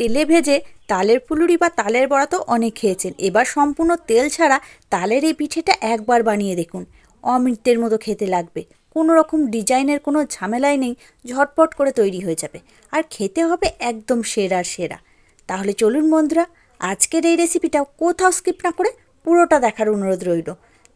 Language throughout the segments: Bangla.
তেলে ভেজে তালের ফুলুরি বা তালের বড়া তো অনেক খেয়েছেন। এবার সম্পূর্ণ তেল ছাড়া তালের এই পিঠেটা একবার বানিয়ে দেখুন। অমৃতের মতো খেতে লাগবে। কোনো রকম ডিজাইনের কোনো ঝামেলাই নেই, ঝটপট করে তৈরি হয়ে যাবে। আর খেতে হবে একদম সেরা সেরা। তাহলে চলুন বন্ধুরা, আজকের এই রেসিপিটা কোথাও স্কিপ না করে পুরোটা দেখার অনুরোধ রইল।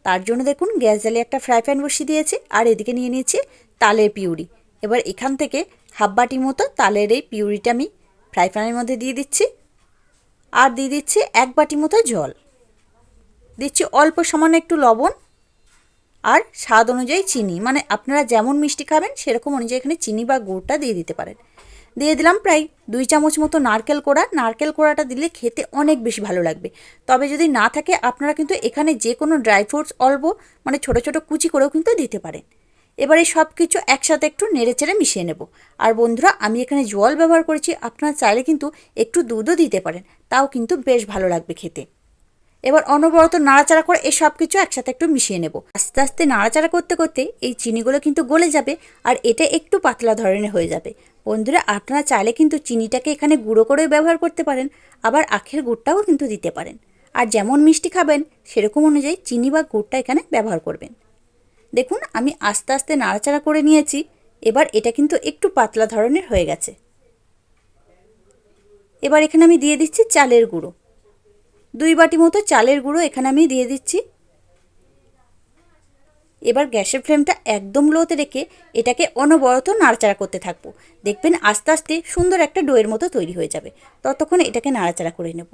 তার জন্য দেখুন, গ্যাস জ্বালিয়ে একটা ফ্রাই প্যান বসিয়ে দিয়েছি আর এদিকে নিয়ে নিয়েছি তালের পিউরি। এবার এখান থেকে হাফ বাটি মতো তালের এই পিউরিটা আমি ফ্রাই প্যানের মধ্যে দিয়ে দিচ্ছি। আর দিয়ে দিচ্ছি এক বাটি মতো জল। দিচ্ছি অল্প সামান্য একটু লবণ আর স্বাদ অনুযায়ী চিনি। মানে আপনারা যেমন মিষ্টি খাবেন, সেরকম অনুযায়ী এখানে চিনি বা গুড়টা দিয়ে দিতে পারেন। দিয়ে দিলাম প্রায় দুই চামচ মতো নারকেল কোড়া। নারকেল কোড়াটা দিলে খেতে অনেক বেশি ভালো লাগবে। তবে যদি না থাকে, আপনারা কিন্তু এখানে যে কোনো ড্রাই ফ্রুটস অল্প মানে ছোট ছোট কুচি করেও কিন্তু দিতে পারেন। এবারে সব কিছু একসাথে একটু নেড়ে চেড়ে মিশিয়ে নেব। আর বন্ধুরা, আমি এখানে জল ব্যবহার করেছি, আপনারা চাইলে কিন্তু একটু দুধও দিতে পারেন, তাও কিন্তু বেশ ভালো লাগবে খেতে। এবার অনবরত নাড়াচাড়া করে এই সব কিছু একসাথে একটু মিশিয়ে নেব। আস্তে আস্তে নাড়াচাড়া করতে করতে এই চিনিগুলো কিন্তু গলে যাবে আর এটা একটু পাতলা ধরনের হয়ে যাবে। বন্ধুরা, আপনারা চাইলে কিন্তু চিনিটাকে এখানে গুঁড়ো করেও ব্যবহার করতে পারেন, আবার আখের গুড়টাও কিন্তু দিতে পারেন। আর যেমন মিষ্টি খাবেন, সেরকম অনুযায়ী চিনি বা গুড়টা এখানে ব্যবহার করবেন। দেখুন, আমি আস্তে আস্তে নাড়াচাড়া করে নিয়েছি। এবার এটা কিন্তু একটু পাতলা ধরনের হয়ে গেছে। এবার এখানে আমি দিয়ে দিচ্ছি চালের গুঁড়ো। দুই বাটি মতো চালের গুঁড়ো এখানে আমি দিয়ে দিচ্ছি। এবার গ্যাসের ফ্লেমটা একদম লোতে রেখে এটাকে অনবরত নাড়াচাড়া করতে থাকব। দেখবেন আস্তে আস্তে সুন্দর একটা ডোয়ের মতো তৈরি হয়ে যাবে। ততক্ষণ এটাকে নাড়াচাড়া করে নেব।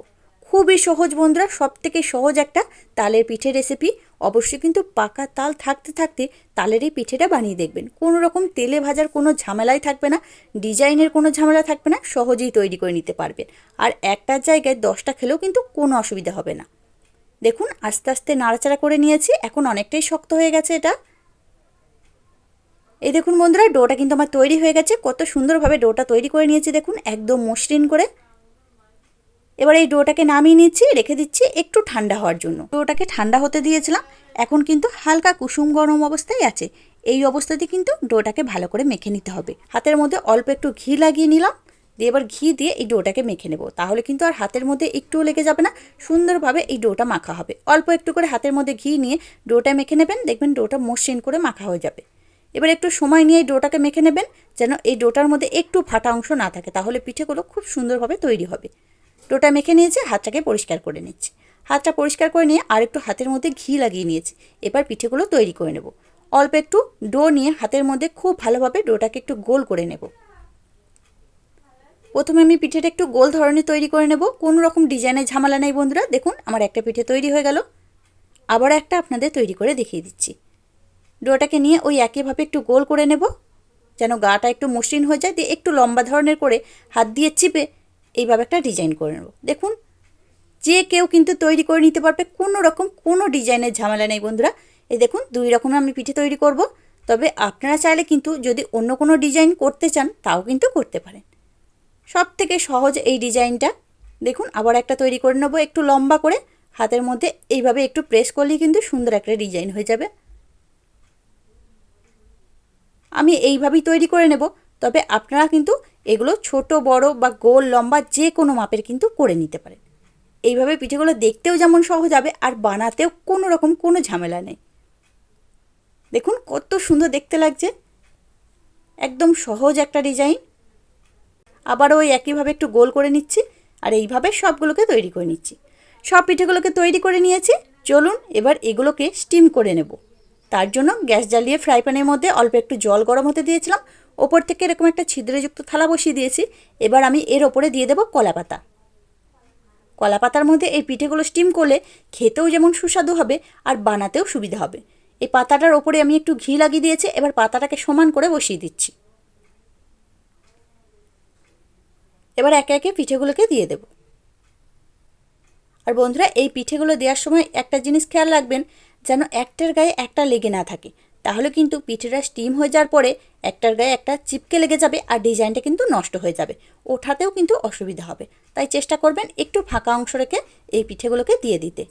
খুবই সহজ বন্ধুরা সব থেকে সহজ একটা তালের পিঠের রেসিপি অবশ্যই কিন্তু পাকা তাল থাকতে থাকতে তালের এই পিঠেটা বানিয়ে দেখবেন। কোনো রকম তেলে ভাজার কোনো ঝামেলাই থাকবে না, ডিজাইনের কোনো ঝামেলা থাকবে না, সহজেই তৈরি করে নিতে পারবেন। আর একটার জায়গায় দশটা খেলেও কিন্তু কোনো অসুবিধা হবে না। দেখুন, আস্তে আস্তে নাড়াচাড়া করে নিয়েছি, এখন অনেকটাই শক্ত হয়ে গেছে এটা। এই দেখুন বন্ধুরা, ডোটা কিন্তু আমার তৈরি হয়ে গেছে। কত সুন্দরভাবে ডোটা তৈরি করে নিয়েছি, দেখুন, একদম মসৃণ করে। এবার এই ডোটাকে নামিয়ে নিচ্ছি, রেখে দিচ্ছি একটু ঠান্ডা হওয়ার জন্য। ডোটাকে ঠান্ডা হতে দিয়েছিলাম, এখন কিন্তু হালকা কুসুম গরম অবস্থায় আছে। এই অবস্থাতে কিন্তু ডোটাকে ভালো করে মেখে নিতে হবে। হাতের মধ্যে অল্প একটু ঘি লাগিয়ে নিলাম, দিয়ে এবার ঘি দিয়ে এই ডোটাকে মেখে নেব। তাহলে কিন্তু আর হাতের মধ্যে একটুও লেগে যাবে না, সুন্দরভাবে এই ডোটা মাখা হবে। অল্প একটু করে হাতের মধ্যে ঘি নিয়ে ডোটা মেখে নেবেন, দেখবেন ডোটা মসৃণ করে মাখা হয়ে যাবে। এবার একটু সময় নিয়ে এই ডোটাকে মেখে নেবেন, যেন এই ডোটার মধ্যে একটু ফাটা অংশ না থাকে, তাহলে পিঠেগুলো খুব সুন্দরভাবে তৈরি হবে। ডোটা মেখে নিয়েছি, হাতটাকে পরিষ্কার করে নিচ্ছি। হাতটা পরিষ্কার করে নিয়ে আর একটু হাতের মধ্যে ঘি লাগিয়ে নিয়েছি। এবার পিঠেগুলো তৈরি করে নেব। অল্প একটু ডো নিয়ে হাতের মধ্যে খুব ভালোভাবে ডোটাকে একটু গোল করে নেব। প্রথমে আমি পিঠেটা একটু গোল ধরনের তৈরি করে নেব। কোনো রকম ডিজাইনের ঝামেলা নেই বন্ধুরা। দেখুন, আমার একটা পিঠে তৈরি হয়ে গেল। আবার একটা আপনাদের তৈরি করে দেখিয়ে দিচ্ছি। ডোটাকে নিয়ে ওই একইভাবে একটু গোল করে নেব। যেন গাটা একটু মসৃণ হয়ে যায়, দিয়ে একটু লম্বা ধরনের করে হাত দিয়ে চিপে এইভাবে একটা ডিজাইন করে নেব। দেখুন, যে কেউ কিন্তু তৈরি করে নিতে পারবে কোনো রকম কোনো ডিজাইনের ঝামেলা নেই বন্ধুরা। এই দেখুন, দুই রকম আমি পিঠে তৈরি করব। তবে আপনারা চাইলে কিন্তু যদি অন্য কোনো ডিজাইন করতে চান, তাও কিন্তু করতে পারেন। সব থেকে সহজ এই ডিজাইনটা। দেখুন, আবার একটা তৈরি করে নেব একটু লম্বা করে। হাতের মধ্যে এইভাবে একটু প্রেস করলেই কিন্তু সুন্দর একটা ডিজাইন হয়ে যাবে। আমি এইভাবেই তৈরি করে নেব। তবে আপনারা কিন্তু এগুলো ছোট, বড় বা গোল, লম্বা যে কোনো মাপের কিন্তু করে নিতে পারেন এইভাবে পিঠেগুলো দেখতেও যেমন সহজ হবে আর বানাতেও কোনো রকম কোনো ঝামেলা নেই। দেখুন কত সুন্দর দেখতে লাগছে। একদম সহজ একটা ডিজাইন। আবারও ওই একইভাবে একটু গোল করে নিচ্ছি আর এইভাবে সবগুলোকে তৈরি করে নিচ্ছি। সব পিঠেগুলোকে তৈরি করে নিয়েছি। চলুন এবার এগুলোকে স্টিম করে নেব। তার জন্য গ্যাস জ্বালিয়ে ফ্রাই প্যানের মধ্যে অল্প একটু জল গরম হতে দিয়েছিলাম। ওপর থেকে এরকম একটা ছিদ্রযুক্ত থালা বসিয়ে দিয়েছি। এবার আমি এর ওপরে দিয়ে দেবো কলা পাতা। কলা পাতার মধ্যে এই পিঠেগুলো স্টিম করলে খেতেও যেমন সুস্বাদু হবে আর বানাতেও সুবিধা হবে। এই পাতাটার ওপরে আমি একটু ঘি লাগিয়ে দিয়েছি, এবার পাতাটাকে সমান করে বসিয়ে দিচ্ছি। এবার একে একে পিঠেগুলোকে দিয়ে দেব। আর বন্ধুরা, এই পিঠেগুলো দেওয়ার সময় একটা জিনিস খেয়াল রাখবেন যেন একটার গায়ে একটা লেগে না থাকে। তাহলে কিন্তু পিঠেটা স্টিম হয়ে যাওয়ার পরে একটার গায়ে একটা চিপকে লেগে যাবে আর ডিজাইনটা কিন্তু নষ্ট হয়ে যাবে। ওঠাতেও কিন্তু অসুবিধা হবে। তাই চেষ্টা করবেন একটু ফাঁকা অংশ রেখে এই পিঠেগুলোকে দিয়ে দিতে।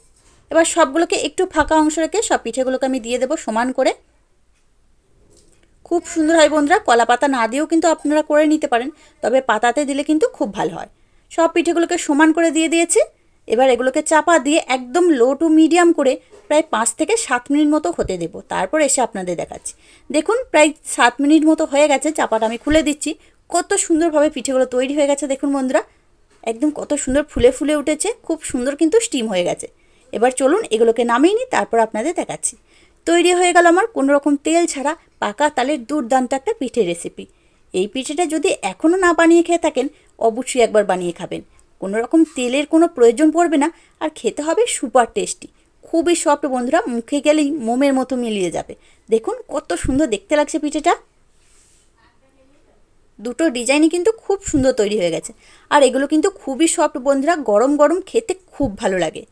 এবার সবগুলোকে একটু ফাঁকা অংশ রেখে সব পিঠেগুলোকে আমি দিয়ে দেবো সমান করে। খুব সুন্দর হয় বন্ধুরা, কলা পাতা না দিয়েও কিন্তু আপনারা করে নিতে পারেন, তবে পাতাতে দিলে কিন্তু খুব ভালো হয়। সব পিঠেগুলোকে সমান করে দিয়ে দিয়েছি। এবার এগুলোকে চাপা দিয়ে একদম লো টু মিডিয়াম করে প্রায় পাঁচ থেকে সাত মিনিট মতো হতে দেবো। তারপর এসে আপনাদের দেখাচ্ছি। দেখুন, প্রায় সাত মিনিট মতো হয়ে গেছে, চাপাটা আমি খুলে দিচ্ছি। কত সুন্দরভাবে পিঠেগুলো তৈরি হয়ে গেছে, দেখুন বন্ধুরা। একদম কত সুন্দর ফুলে ফুলে উঠেছে, খুব সুন্দর কিন্তু স্টিম হয়ে গেছে। এবার চলুন এগুলোকে নামিয়ে নিই, তারপর আপনাদের দেখাচ্ছি। তৈরি হয়ে গেল আমার কোনো রকম তেল ছাড়া পাকা তালের দুর্দান্ত একটা পিঠে রেসিপি এই পিঠেটা যদি এখনও না বানিয়ে খেয়ে থাকেন, অবশ্যই একবার বানিয়ে খাবেন। কোনো রকম তেলের কোনো প্রয়োজন পড়বে না, আর খেতে হবে সুপার টেস্টি। খুবই সফট বন্ধুরা, মুখে গেলেই মোমের মতো মিলিয়ে যাবে। দেখুন কত সুন্দর দেখতে লাগছে পিঠেটা। দুটো ডিজাইনই কিন্তু খুব সুন্দর তৈরি হয়ে গেছে। আর এগুলো কিন্তু খুবই সফট বন্ধুরা, গরম গরম খেতে খুব ভালো লাগে।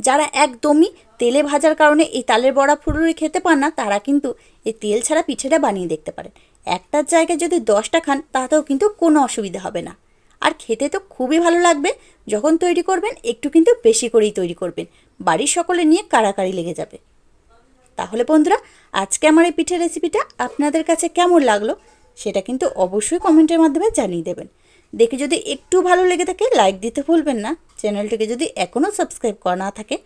যারা একদমই তেলে ভাজার কারণে এই তালের বড়া ফুলুরি খেতে পান না, তারা কিন্তু এই তেল ছাড়া পিঠেটা বানিয়ে দেখতে পারেন। একটার জায়গায় যদি দশটা খান, তাতেও কিন্তু কোনো অসুবিধা হবে না। আর খেতে তো খুবই ভালো লাগবে। যখন তৈরি করবেন, একটু কিন্তু বেশি করেই তৈরি করবেন। বাড়ির সকলে নিয়ে কাড়াকাড়ি লেগে যাবে। তাহলে বন্ধুরা, আজকে আমার এই পিঠের রেসিপিটা আপনাদের কাছে কেমন লাগল, সেটা কিন্তু অবশ্যই কমেন্টের মাধ্যমে জানিয়ে দেবেন। দেখে যদি একটু ভালো লেগে থাকে লাইক দিতে ভুলবেন না। চ্যানেলটিকে যদি এখনও সাবস্ক্রাইব করা না থাকে,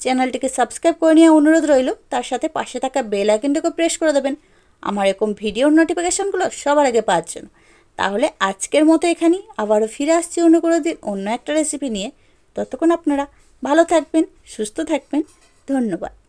চ্যানেলটিকে সাবস্ক্রাইব করে নেওয়া অনুরোধ রইল। তার সাথে পাশে থাকা বেল আইকনটাকে প্রেস করে দেবেন। আমার এরকম ভিডিওর নোটিফিকেশানগুলো সবার আগে পাওয়ার জন্য। তাহলে আজকের মতো এখানেই। আবারও ফিরে আসছি অন্য কোনো দিন অন্য একটা রেসিপি নিয়ে। ততক্ষণ আপনারা ভালো থাকবেন, সুস্থ থাকবেন। ধন্যবাদ।